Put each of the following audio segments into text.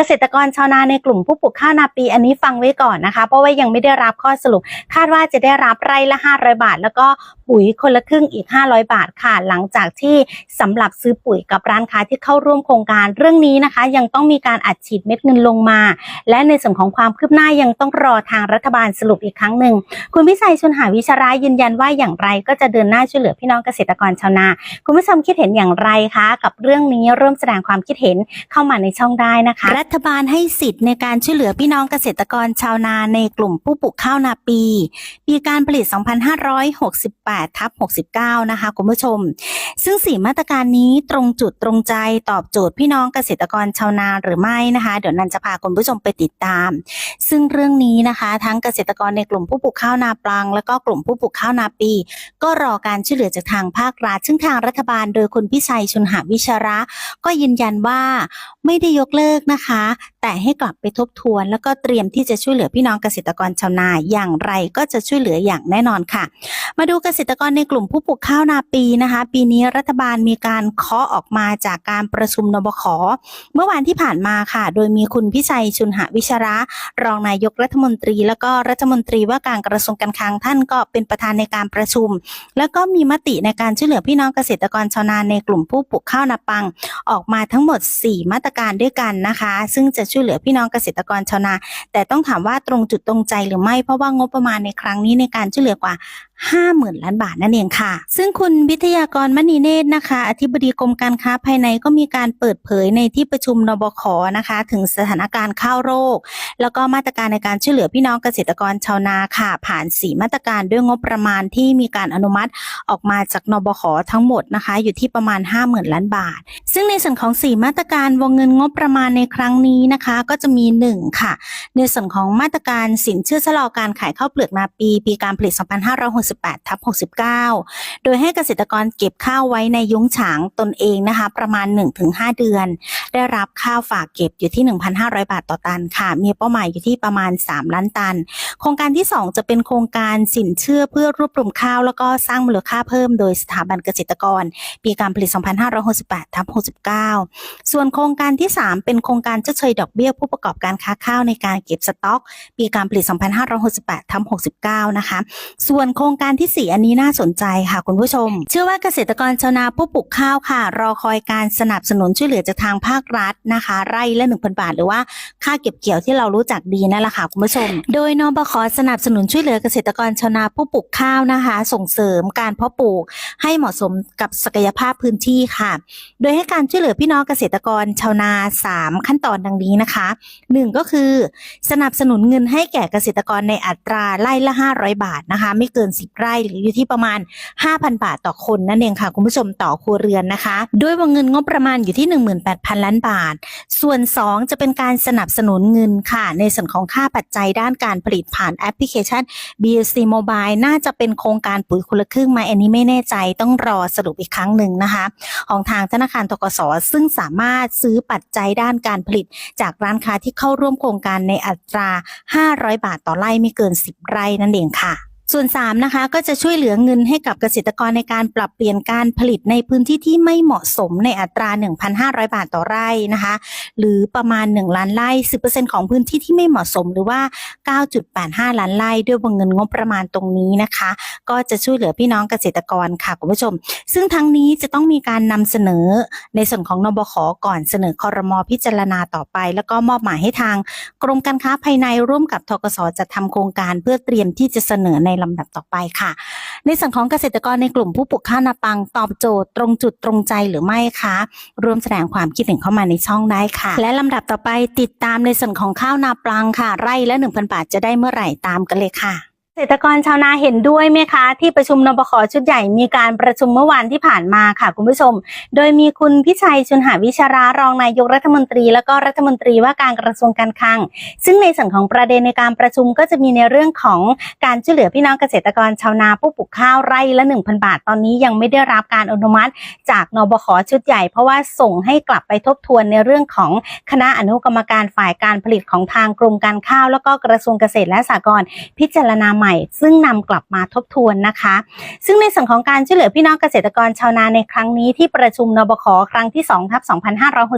กษตรกรชาวนาในกลุ่มผู้ปลูกข้าวนาปีอันนี้ฟังไว้ก่อนนะคะ เพราะว่ายังไม่ได้รับข้อสรุป คาดว่าจะได้รับไร่ละ 500 บาท แล้วก็ปุ๋ยคนละครึ่งอีก 500 บาทค่ะ หลังจากที่สำหรับซื้อปุ๋ยกับร้านค้าที่เข้าร่วมโครงการเรื่องนี้นะคะ ยังต้องมีการอัดฉีดเม็ดเงินลงมา และในส่วนของความคืบหน้ายังต้องรอทางรัฐบาลสรุปอีกครั้งหนึ่งคุณพิชัยชุนหาวิชารายืนยันว่าอย่างไรก็จะเดินหน้าช่วยเหลือพี่น้องเกษตรกรชาวนา คุณผู้ชมคิดเห็นอย่างไรคะ กับเรื่องนี้เริ่มแสดงความคิดเห็นเข้ามาในช่องได้นะคะฐบาลให้สิทธิ์ในการช่วยเหลือพี่น้องเกษตรกรชาวนาในกลุ่มผู้ปลูกข้าวนาปี ปีการผลิต 2568ทับ69 นะคะคุณผู้ชม ซึ่งสี่มาตรการนี้ตรงจุดตรงใจตอบโจทย์พี่น้องเกษตรกรชาวนาหรือไม่นะคะ เดี๋ยวนันจะพาคุณผู้ชมไปติดตาม ซึ่งเรื่องนี้นะคะ ทั้งเกษตรกรในกลุ่มผู้ปลูกข้าวนาปลัง แล้วก็กลุ่มผู้ปลูกข้าวนาปี ก็รอการช่วยเหลือจากทางภาครัฐซึ่งทางรัฐบาล โดยคุณพิชัยชุนหาวิชระ ก็ยืนยันว่าไม่ได้ยกเลิกนะคะแต่ให้กลับไปทบทวน แล้วก็เตรียมที่จะช่วยเหลือพี่น้องเกษตรกรชาวนาอย่างไรก็จะช่วยเหลืออย่างแน่นอนค่ะ มาดูเกษตรกรในกลุ่มผู้ปลูกข้าวนาปีนะคะ ปีนี้รัฐบาลมีการเคาะออกมาจากการประชุมนบขเมื่อวานที่ผ่านมาค่ะ โดยมีคุณพิชัยชุนหวิชระ รองนายกรัฐมนตรี แล้วก็รัฐมนตรีว่าการกระทรวงการคลังท่านก็เป็นประธานในการประชุม แล้วก็มีมติในการช่วยเหลือพี่น้องเกษตรกรชาวนาในกลุ่มผู้ปลูกข้าวนาปัง ออกมาทั้งหมด 4 มาตรการด้วยกันนะคะซึ่งจะช่วยเหลือพี่น้องเกษตรกรชาวนา แต่ต้องถามว่าตรงจุดตรงใจหรือไม่ เพราะว่างบประมาณในครั้งนี้ในการช่วยเหลือกว่า 50,000 ล้านบาทนั่นเองค่ะ ซึ่งคุณวิทยากรมณีเนตรนะคะ อธิบดีกรมการค้าภายในก็มีการเปิดเผยในที่ประชุมนบขนะคะ ถึงสถานการณ์ข้าวโรค แล้วก็มาตรการในการช่วยเหลือพี่น้องเกษตรกรชาวนาค่ะ ผ่าน4มาตรการด้วยงบประมาณที่มีการอนุมัติออกมาจากนบขทั้งหมดนะคะ อยู่ที่ประมาณ 50,000 ล้านบาท ซึ่งในส่วนของ 4 มาตรการวงเงินงบประมาณในครัรั้งนี้นะคะก็จะมี 1 ค่ะ ในส่วนของมาตรการสินเชื่อชะลอการขายข้าวเปลือกนาปี ปีการผลิต 2568ทับ69 โดยให้เกษตรกรเก็บข้าวไว้ในยุ้งฉางตนเองนะคะ ประมาณ 1-5 เดือน ได้รับข้าวฝากเก็บอยู่ที่ 1,500 บาทต่อตันค่ะ มีเป้าหมายอยู่ที่ประมาณ 3 ล้านตัน โครงการที่ 2 จะเป็นโครงการสินเชื่อเพื่อรวบรวมข้าว แล้วก็สร้างมูลค่าเพิ่มโดยสถาบันเกษตรกร ปีการผลิต 2568ทับ69 ส่วนโครงการที่ 3 เป็นโครงการชดเชยดอกเบี้ยผู้ประกอบการค้าข้าวในการเก็บสต็อก ปีการผลิต 2568ทับ69 นะคะ ส่วนโครงการที่ 4 อันนี้น่าสนใจค่ะคุณผู้ชม เชื่อว่าเกษตรกรชาวนาผู้ปลูกข้าวค่ะ รอคอยการสนับสนุนช่วยเหลือจากทางภาครัฐนะคะ ไร่ละ 1,000 บาท หรือว่าค่าเก็บเกี่ยวที่เรารู้จักดีนั่นแหละค่ะคุณผู้ชม โดยนบขสนับสนุนช่วยเหลือเกษตรกรชาวนาผู้ปลูกข้าวนะคะ ส่งเสริมการเพาะปลูกให้เหมาะสมกับศักยภาพพื้นที่ค่ะ โดยให้การช่วยเหลือพี่น้องเกษตรกรชาวนา 3 ขั้นตอนดังนี้นะคะ 1 ก็คือ สนับสนุนเงินให้แก่เกษตรกรในอัตราไร่ละ 500 บาทนะคะ ไม่เกิน 10 ไร่หรืออยู่ที่ประมาณ 5,000 บาทต่อคนนั่นเองค่ะ คุณผู้ชมต่อครัวเรือนนะคะด้วยวงเงินงบประมาณอยู่ที่ 18,000 ล้านบาท ส่วน 2 จะเป็นการสนับสนุนเงินค่ะ ในส่วนของค่าปัจจัยด้านการผลิตผ่านแอปพลิเคชัน BSC Mobile น่าจะเป็นโครงการปุ๋ยคนละครึ่งไหมอันนี้ไม่แน่ใจต้องรอสรุปอีกครั้งหนึ่งนะคะ ของทางธนาคารทกสซึ่งสามารถซื้อปัจจัยด้านการผลิตจากร้านค้าที่เข้าร่วมโครงการในอัตรา 500 บาทต่อไร่ไม่เกิน 10 ไร่นั่นเองค่ะ ส่วน3นะคะก็จะช่วยเหลือเงินให้กับเกษตรกรในการปรับเปลี่ยนการผลิตในพื้นที่ที่ไม่เหมาะสมในอัตรา 1,500 บาทต่อไร่นะคะหรือประมาณ 1 ล้านไร่ 10%ของพื้นที่ที่ไม่เหมาะสมหรือว่า 9.85 ล้านไร่ด้วยวงเงินงบประมาณตรงนี้นะคะ ก็จะช่วยเหลือพี่น้องเกษตรกรค่ะคุณผู้ชม ซึ่งทั้งนี้จะต้องมีการนำเสนอในส่วนของนบขก่อนเสนอคอรมอพิจารณาต่อไป แล้วก็มอบหมายให้ทาง กรมการค้าภายในร่วมกับทกสจะทำโครงการเพื่อเตรียมที่จะเสนอในลำดับต่อไปค่ะ ในส่วนของเกษตรกรในกลุ่มผู้ปลูกข้าวนาปังตอบโจทย์ตรงจุดตรงใจหรือไม่คะร่วมแสดงความคิดเห็นเข้ามาในช่องได้ค่ะ และลำดับต่อไปติดตามในส่วนของข้าวนาปังค่ะ ไร่ละ1,000บาทจะได้เมื่อไหร่ตามกันเลยค่ะ ษตรกรชาวนาเห็นด้วยไหมคะ ที่ประชุมนบขชุดใหญ่มีการประชุมเมื่อวานที่ผ่านมาค่ะคุณผู้ชม โดยมีคุณพิชัยชุนหาวิชารารองนายกรัฐมนตรี แล้วก็รัฐมนตรีว่าการกระทรวงการคลัง ซึ่งในส่วนของประเด็นในการประชุมก็จะมีในเรื่องของการช่วยเหลือพี่น้องเกษตรกรชาวนาผู้ปลูกข้าวไร่ละ 1,000 บาท ตอนนี้ยังไม่ได้รับการอนุมัติ จากนบขชุดใหญ่ เพราะว่าส่งให้กลับไปทบทวนในเรื่องของคณะอนุกรรมการฝ่ายการผลิตของทางกรมการข้าว แล้วก็กระทรวงเกษตรและสหกรณ์พิจารณาใหม่ม่ซึ่งนำกลับมาทบทวนนะคะ ซึ่งในส่วนของการช่วยเหลือพี่น้องเกษตรกรชาวนาในครั้งนี้ที่ประชุมนบคครั้งที่2ทับ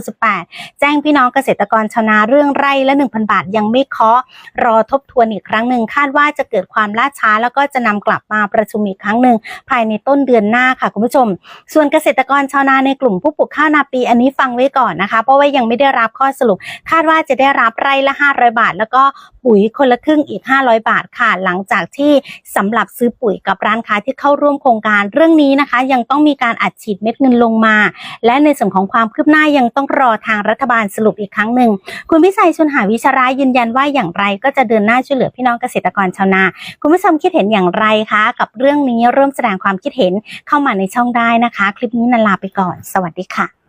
2568 แจ้งพี่น้องเกษตรกรชาวนาเรื่องไร่ละ 1,000 บาทยังไม่เคาะรอทบทวนอีกครั้งหนึ่งคาดว่าจะเกิดความล่าช้า แล้วก็จะนำกลับมาประชุมอีกครั้งหนึ่งภายในต้นเดือนหน้าค่ะคุณผู้ชม ส่วนเกษตรกรชาวนาในกลุ่มผู้ปลูกข้าวนาปีอันนี้ฟังไว้ก่อนนะคะ เพราะว่ายังไม่ได้รับข้อสรุป คาดว่าจะได้รับไร่ละ 500 บาท แล้วก็ปุ๋ยคนละครึ่งอีก 500 บาทค่ะ หลังจากที่สำหรับซื้อปุ๋ยกับร้านค้าที่เข้าร่วมโครงการเรื่องนี้นะคะ ยังต้องมีการอัดฉีดเม็ดเงินลงมา และในส่วนของความคืบหน้ายังต้องรอทางรัฐบาลสรุปอีกครั้งหนึ่งคุณพิชัยชุนหาวิชารายืนยันว่าอย่างไรก็จะเดินหน้าช่วยเหลือพี่น้องเกษตรกรชาวนา คุณผู้ชมคิดเห็นอย่างไรคะ กับเรื่องนี้เริ่มแสดงความคิดเห็นเข้ามาในช่องได้นะคะ คลิปนี้นันลาไปก่อน สวัสดีค่ะ